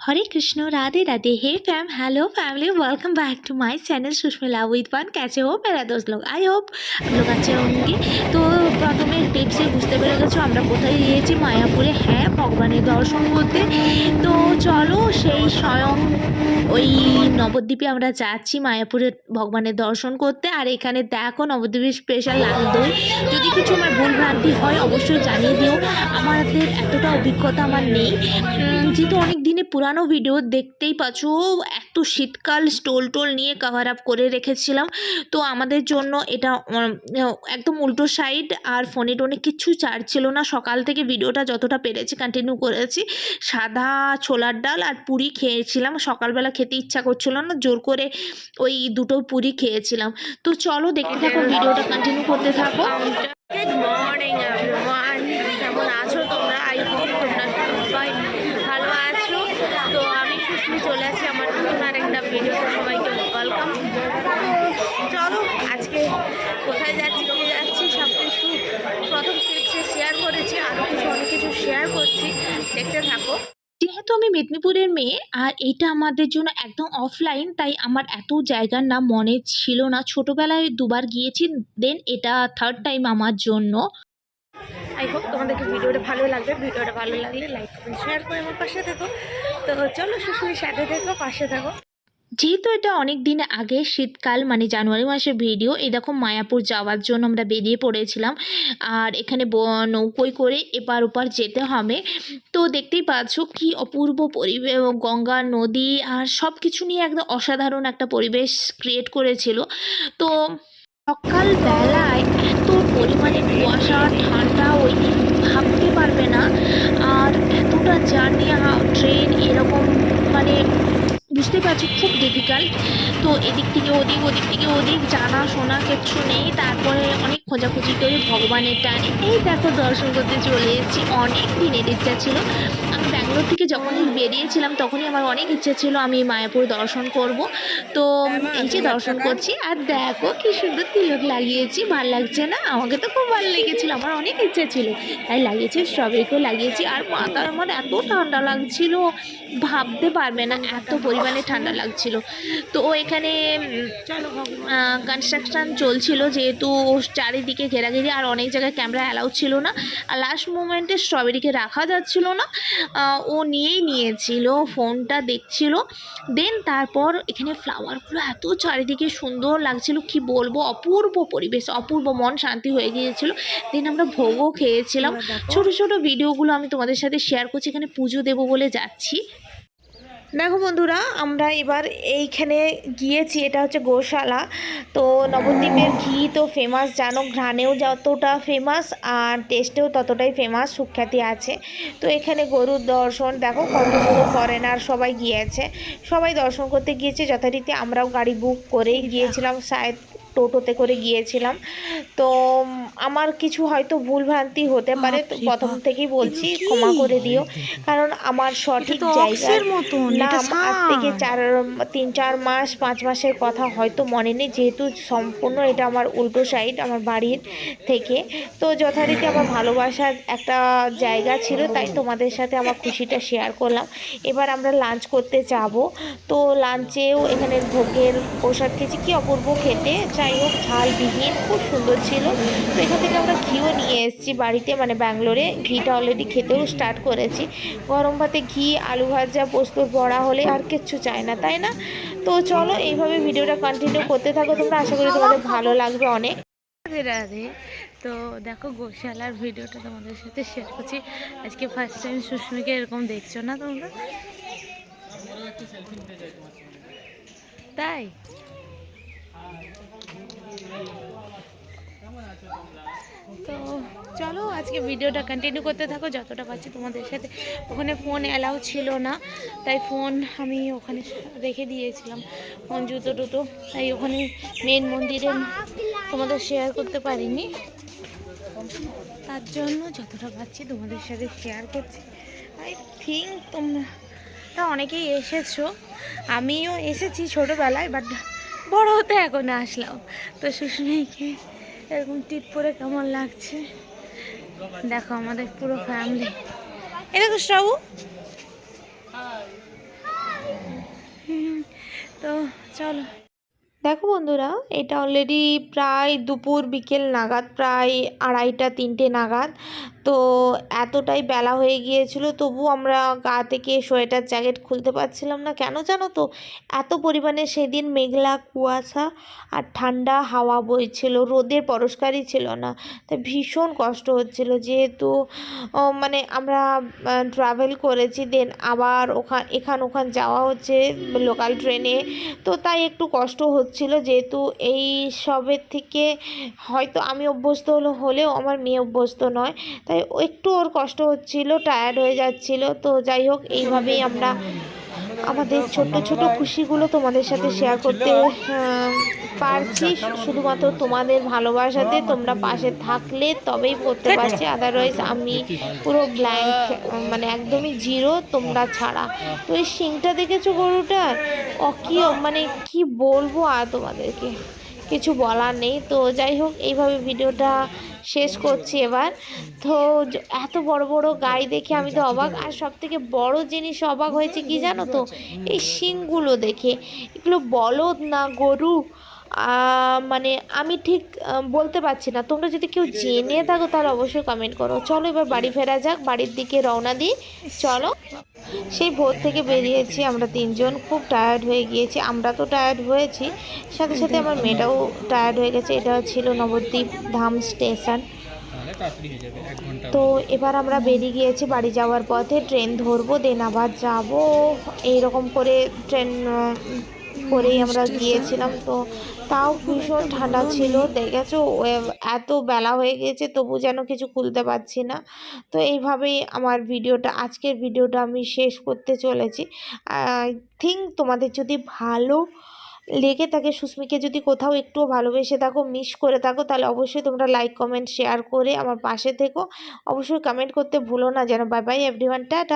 Hare Krishna Radhe Radhe hey fam hello family welcome back to my channel Sushmila with one कैसे हो मेरा दोस्त लोग I hope आप लोग अच्छे होंगे তো প্রথমে টিপসে বুঝতে পেরে গেছো আমরা কোথায় গিয়েছি মায়াপুরে হ্যাঁ ভগবানের দর্শন করতে তো চলো সেই স্বয়ং ওই নবদ্বীপে আমরা যাচ্ছি মায়াপুরে ভগবানের দর্শন করতে আর এখানে দেখো নবদ্বীপের স্পেশাল লাল দই যদি কিছু আমার ভুল ভ্রান্তি হয় অবশ্যই জানিয়ে দিও আমাদের এতটা অভিজ্ঞতা আমার নেই উম, যেহেতু অনেক দিনে পুরানো ভিডিও দেখতেই পাচ্ছ, এত শীতকাল স্টোল টোল নিয়ে কভার আপ করে রেখেছিলাম। তো আমাদের জন্য এটা একদম উল্টো সাইড আর ফোনে টোনে কিচ্ছু চার্জ ছিল না। সকাল থেকে ভিডিওটা যতটা পেরেছি কন্টিনিউ করেছি। সাদা ছোলার ডাল আর পুরি খেয়েছিলাম। সকালবেলা খেতে ইচ্ছা করছিল না, জোর করে ওই দুটো পুরি খেয়েছিলাম। তো চলো দেখতে থাকো ভিডিওটা কন্টিনিউ করতে থাকো গুড মর্নিং এভরিওয়ান কেমন আছো তোমরা আই হোপ তোমরা সবাই ভালো আছো তো আমি সুস্মি চলে আসি আমার নতুন আরেকটা ভিডিও সবাইকে ওয়েলকাম চলো আজকে কোথায় যাচ্ছি কি যাচ্ছি সব কিছু প্রথম ক্লিপসে শেয়ার করেছি আরও কিছু, অনেক কিছু শেয়ার করছি। দেখতে থাকো। যেহেতু আমি মেদিনীপুরের মেয়ে, আর এইটা আমাদের জন্য একদম অফলাইন তাই আমার এত জায়গার নাম মনে ছিল না। ছোটোবেলায় দুবার গিয়েছি দেন এটা থার্ড টাইম আমার জন্য। আই হোপ তোমাদেরকে ভিডিওটা ভালো লাগবে। ভিডিওটা ভালো লাগলে লাইক শেয়ার করে আমার পাশে থাকো। তো চলো সুসময় সাথে থেকো, পাশে থাকো। যেহেতু এটা অনেক দিন আগে শীতকাল মানে জানুয়ারি মাসের ভিডিও এই দেখো মায়াপুর যাওয়ার জন্য আমরা বেরিয়ে পড়েছিলাম। আর এখানে নৌকোয় করে এপার ওপার যেতে হবে। তো দেখতেই পাচ্ছ কি অপূর্ব পরিবেশ গঙ্গা, নদী আর সব কিছু নিয়ে একদম অসাধারণ একটা পরিবেশ ক্রিয়েট করেছিল। তো সকালবেলায় এত পরিমাণে কুয়াশা, ঠান্ডা, ওই ভাবতে পারবে না। আর এতটা জার্নি ট্রেন এরকম মানে বুঝতে পারছি, খুব ডিফিকাল্ট তো এদিক থেকে ওদিক ওদিক থেকে ওদিক, জানা শোনা কিচ্ছু নেই। তারপরে অনেক খোঁজাখুঁজি করে ভগবানের টানে এই দেখো দর্শন করতে চলে এসেছি। অনেক দিনের ইচ্ছা ছিল। আমি ব্যাঙ্গালোর থেকে যখনই বেরিয়েছিলাম, তখনই আমার অনেক ইচ্ছে ছিল আমি মায়াপুর দর্শন করব। তো এই যে দর্শন করছি, আর দেখো কি সুন্দর তিলক লাগিয়েছি, ভালো লাগছে না? আমাকে তো খুব ভালো লেগেছিল, আমার অনেক ইচ্ছে ছিল। তাই লাগিয়েছি স্ট্রবেরিকেও লাগিয়েছি, আর মাথার আমার এত ঠান্ডা লাগছিল, ভাবতে পারবে না, এত পরিমাণে ঠান্ডা লাগছিল। তো এখানে কনস্ট্রাকশন চলছিল যেহেতু চারিদিকে ঘেরাঘেরি, আর অনেক জায়গায় ক্যামেরা অ্যালাউ ছিল না। আর লাস্ট মোমেন্টে স্ট্রবেরিকে রাখা যাচ্ছিল না। ও নিয়েই নিয়েছিল ফোনটা দেখছিল। দেন তারপর এখানে ফ্লাওয়ারগুলো এত চারিদিকে সুন্দর লাগছিল কি বলব? অপূর্ব পরিবেশ অপূর্ব মন শান্তি হয়ে গিয়েছিল। দেন আমরা ভোগও খেয়েছিলাম। ছোট ছোট ভিডিওগুলো আমি তোমাদের সাথে শেয়ার করছি এখানে পুজো দেবো বলে যাচ্ছি। দেখো বন্ধুরা, আমরা এবার এইখানে গিয়েছি, এটা হচ্ছে গোশালা। তো নবদ্বীপের ঘি তো ফেমাস জানো, ঘ্রাণেও যতটা ফেমাস আর টেস্টেও ততটাই ফেমাস সুখ্যাতি আছে। তো এখানে গরুর দর্শন, দেখো কতগুলো ফরেনার সবাই গিয়েছে। সবাই দর্শন করতে গিয়েছে, যথারীতি আমরাও গাড়ি বুক করেই গিয়েছিলাম শায়দ টোটোতে করে গিয়েছিলাম। তো আমার কিছু হয়তো ভুলভ্রান্তি হতে পারে তো প্রথম থেকেই বলছি ক্ষমা করে দিও। কারণ আমার সঠিক জায়গা না আজ থেকে চার তিন চার মাস পাঁচ মাসের কথা হয়তো মনে নেই যেহেতু সম্পূর্ণ এটা আমার উল্টো সাইড আমার বাড়ির থেকে। তো যথারীতি আমার ভালোবাসার একটা জায়গা ছিল তাই তোমাদের সাথে আমার খুশিটা শেয়ার করলাম। এবার আমরা লাঞ্চ করতে যাব। তো লাঞ্চেও এখানে ভোগের প্রসাদ খেয়েছি। কী অপূর্ব খেতে যাই হোক, ঝালবিহীন, খুব সুন্দর ছিল। তো এখান থেকে আমরা ঘিও নিয়ে এসেছি বাড়িতে মানে ব্যাঙ্গালোরে। ঘিটা অলরেডি খেতেও স্টার্ট করেছি। গরম ভাতে ঘি, আলু ভাজা পোস্তর বড়া হলে আর কিচ্ছু চাই না, তাই না? তো চলো, এইভাবে ভিডিওটা কন্টিনিউ করতে থাকো। তোমরা আশা করি তোমাদের ভালো লাগবে অনেক। রাধে রাধে। তো দেখো, গোশালার ভিডিওটা তোমাদের সাথে শেয়ার করছি। আজকে ফার্স্ট টাইম সুস্মিকে এরকম দেখছ না তোমরা? তাই? তো চলো আজকে ভিডিওটা কন্টিনিউ করতে থাকো, যতটা পারছি তোমাদের সাথে। ওখানে ফোন অ্যালাউ ছিল না, তাই ফোন আমি ওখানে রেখে দিয়েছিলাম ফোন জুতো টুতো। তাই ওখানে মেন মন্দিরে তোমাদের শেয়ার করতে পারিনি। তার জন্য যতটা পারছি তোমাদের সাথে শেয়ার করছি। আই থিঙ্ক তোমরা তা অনেকেই এসেছ। আমিও এসেছি ছোটোবেলায় বাট বড় হতে এখন আসলাম। তো সুস্মিকে এরকম টিপ পরে কেমন লাগছে? দেখো আমাদের পুরো ফ্যামিলি এরকম সবু তো চলো। দেখো বন্ধুরা, এটা অলরেডি প্রায় দুপুর, বিকেল নাগাদ, প্রায় আড়াইটা, তিনটে নাগাদ। তো এতটাই বেলা হয়ে গিয়েছিল তবু আমরা গা থেকে সোয়েটার, জ্যাকেট খুলতে পারছিলাম না। কেন জানো তো, এত পরিমাণে সেদিন মেঘলা কুয়াশা আর ঠান্ডা হাওয়া বইছিল, রোদের পরস্কারই ছিল না। তাই ভীষণ কষ্ট হচ্ছিল, যেহেতু মানে আমরা ট্রাভেল করেছি দেন আবার ওখান এখান ওখান যাওয়া হচ্ছে লোকাল ট্রেনে তো তাই একটু কষ্ট হচ্ছিল, যেহেতু এই সবের থেকে হয়তো আমি অভ্যস্ত হলো, হলেও আমার মেয়ে অভ্যস্ত নয়। একটু ওর কষ্ট হচ্ছিল টায়ার্ড হয়ে যাচ্ছিল। তো যাই হোক, এইভাবেই আমরা আমাদের ছোট্ট ছোট খুশিগুলো তোমাদের সাথে শেয়ার করতে পারছি। শুধুমাত্র তোমাদের ভালোবাসাতে তোমরা পাশে থাকলে তবেই করতে পারছি। আদারওয়াইজ আমি পুরো ব্ল্যাঙ্ক মানে একদমই জিরো তোমরা ছাড়া। তো এই শিংটা দেখেছ গরুটার? ও কি মানে কি বলব আর তোমাদেরকে? কিছু বলার নেই। তো যাই হোক, এইভাবে ভিডিওটা শেষ করছি এবার। তো এত বড় বড় গাড়ি দেখে আমি তো অবাক। আর সব থেকে বড় জিনিস অবাক হয়েছে কি জানো তো? এই শিংগুলো দেখে। এগুলো বলদ না গরু? মানে আমি ঠিক বলতে পারছি না। তোমরা যদি কেউ জেনে থাকো তাহলে অবশ্যই কমেন্ট করো। চলো এবার বাড়ি ফেরা যাক বাড়ির দিকে রওনা দিই। চলো। সেই ভোর থেকে বেরিয়েছি আমরা তিনজন। খুব টায়ার্ড হয়ে গিয়েছি। আমরা তো টায়ার্ড হয়েছি। সাথে সাথে আমার মেয়েটাও টায়ার্ড হয়ে গেছে। এটা ছিল নবদ্বীপ ধাম স্টেশন। তো এবার আমরা বেরিয়ে গিয়েছি বাড়ি যাওয়ার পথে। ট্রেন ধরবো দেন আবার যাব। এইরকম করে ট্রেন করেই আমরা গিয়েছিলাম, তো তাও ভীষণ ঠান্ডা ছিল। দেখেছ এত বেলা হয়ে গেছে তবু যেন কিছু খুলতে পারছি না। তো এইভাবেই আমার ভিডিওটা, আজকের ভিডিওটা আমি শেষ করতে চলেছি। আই থিঙ্ক তোমাদের যদি ভালো লেগে থাকে, সুস্মিকে যদি কোথাও একটুও ভালোবেসে থাকো, মিস করে থাকো, তাহলে অবশ্যই তোমরা লাইক, কমেন্ট, শেয়ার করে আমার পাশে থেকো। অবশ্যই কমেন্ট করতে ভুলো না যেন। Bye bye, everyone, tata.